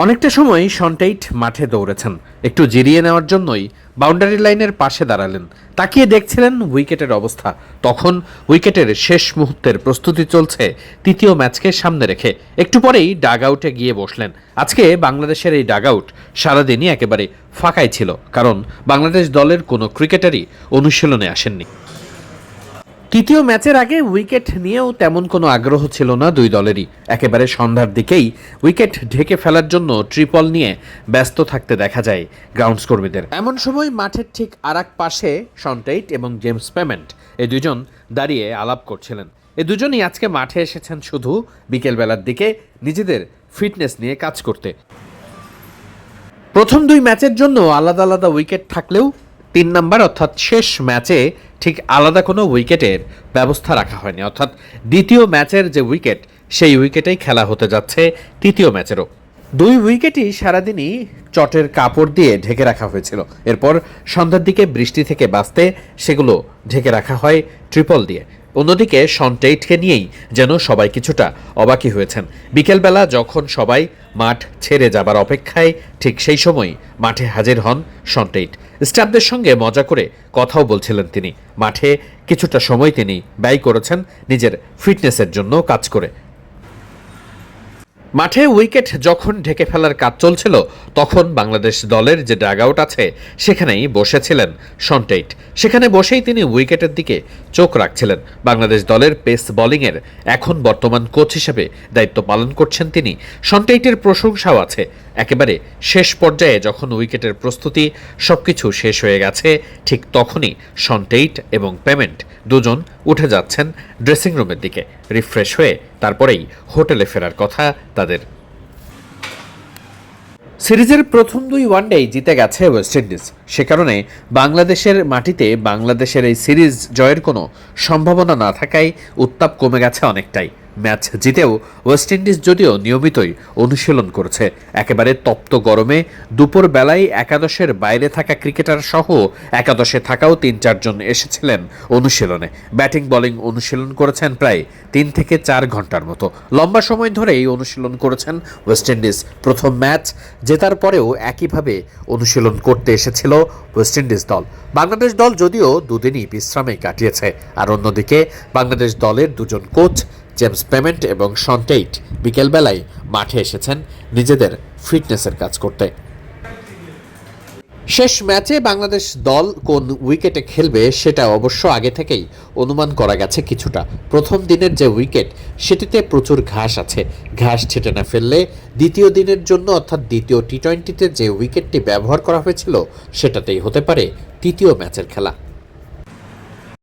অনেকটা সময় সনটেইট মাঠে দৌড়েছেন। একটু জিরিয়ে নেওয়ার জন্যই বাউন্ডারি লাইনের পাশে দাঁড়ালেন। তাকিয়ে দেখছিলেন উইকেটের অবস্থা। তখন উইকেটের শেষ মুহূর্তের প্রস্তুতি চলছে তৃতীয় ম্যাচকে সামনে রেখে। একটু পরেই ডাগ আউটে গিয়ে বসলেন। আজকে বাংলাদেশের এই ডাগ আউট সারাদিনই একেবারে ফাঁকাই ছিল, কারণ বাংলাদেশ দলের কোনো ক্রিকেটারই অনুশীলনে আসেননি। তৃতীয় ম্যাচের আগে উইকেট নিয়েও তেমন কোনো আগ্রহ ছিল না দুই দলেরই। একেবারে সন্ধ্যার দিকেই উইকেট ঢেকে ফেলার জন্য ট্রিপল নিয়ে ব্যস্ত থাকতে দেখা যায় গ্রাউন্ডস কর্মীদের এমন সময় মাঠের ঠিক আর পাশে সন্টেইট এবং জেমস পেমেন্ট এই দুজন দাঁড়িয়ে আলাপ করছিলেন। এই দুজনই আজকে মাঠে এসেছেন শুধু বিকেলবেলার দিকে নিজেদের ফিটনেস নিয়ে কাজ করতে। প্রথম দুই ম্যাচের জন্য আলাদা আলাদা উইকেট থাকলেও তিন নাম্বার অর্থাৎ শেষ ম্যাচে ঠিক আলাদা কোনো উইকেটের ব্যবস্থা রাখা হয়নি। অর্থাৎ দ্বিতীয় ম্যাচের যে উইকেট, সেই উইকেটেই খেলা হতে যাচ্ছে তৃতীয় ম্যাচেরও। দুই উইকেটই সারাদিনই চটের কাপড় দিয়ে ঢেকে রাখা হয়েছিল। এরপর সন্ধ্যার দিকে বৃষ্টি থেকে বাঁচতে সেগুলো ঢেকে রাখা হয় ট্রিপল দিয়ে। অন্যদিকে সনটেইটকে নিয়েই যেন সবাই কিছুটা অবাকি হয়েছেন। বিকেলবেলা যখন সবাই মাঠ ছেড়ে যাবার অপেক্ষায় ঠিক সেই সময় মাঠে হাজির হন সনটেইট স্টাফদের সঙ্গে মজা করে কথাও বলছিলেন তিনি। মাঠে কিছুটা সময় তিনি ব্যয় করেছেন নিজের ফিটনেসের জন্য কাজ করে। মাঠে উইকেট যখন ঢেকে ফেলার কাজ চলছিল, তখন বাংলাদেশ দলের যে ডাগ আউট আছে, সেখানেই বসেছিলেন সনটেইট। সেখানে বসেই তিনি উইকেটের দিকে চোখ রাখছিলেন। বাংলাদেশ দলের পেস বোলিংয়ের এখন বর্তমান কোচ হিসেবে দায়িত্ব পালন করছেন তিনি। সনটেইটের প্রশংসাও আছে। একেবারে শেষ পর্যায়ে যখন উইকেটের প্রস্তুতি সবকিছু শেষ হয়ে গেছে, ঠিক তখনই সনটেইট এবং পেমেন্ট দুজন উঠে যাচ্ছেন ড্রেসিং রুমের দিকে। রিফ্রেশ হয়ে তারপরেই হোটেলে ফেরার কথা তাদের। সিরিজের প্রথম দুই ওয়ানডেই জিতে গেছে ওয়েস্ট ইন্ডিজ। সে কারণে বাংলাদেশের মাটিতে বাংলাদেশের এই সিরিজ জয়ের কোনো সম্ভাবনা না থাকায় উত্তাপ কমে গেছে অনেকটাই। ম্যাচ জিতেও ওয়েস্ট ইন্ডিজ যদিও নিয়মিতই অনুশীলন করেছে। একেবারে তপ্ত গরমে দুপুর বেলায় একাদশের বাইরে থাকা ক্রিকেটার সহ একাদশে থাকাও তিন চারজন এসেছিলেন অনুশীলনে। ব্যাটিং, বোলিং অনুশীলন করেছেন প্রায় তিন থেকে চার ঘণ্টার মতো। লম্বা সময় ধরেই অনুশীলন করেছেন ওয়েস্ট ইন্ডিজ। প্রথম ম্যাচ জেতার পরেও একইভাবে অনুশীলন করতে এসেছিল ওয়েস্ট ইন্ডিজ দল। বাংলাদেশ দল যদিও দুদিনই বিশ্রামে কাটিয়েছে। আর অন্যদিকে বাংলাদেশ দলের দুজন কোচ জেমস পেমেন্ট এবং সন্টেইট বিকেলবেলায় মাঠে এসেছেন নিজেদের ফিটনেসের কাজ করতে। শেষ ম্যাচে বাংলাদেশ দল কোন উইকেটে খেলবে সেটা অবশ্য আগে থেকেই অনুমান করা গেছে কিছুটা। প্রথম দিনের যে উইকেট, সেটিতে প্রচুর ঘাস আছে। ঘাস ছেটে না ফেললে দ্বিতীয় দিনের জন্য অর্থাৎ দ্বিতীয় টি টোয়েন্টিতে যে উইকেটটি ব্যবহার করা হয়েছিল, সেটাতেই হতে পারে তৃতীয় ম্যাচের খেলা।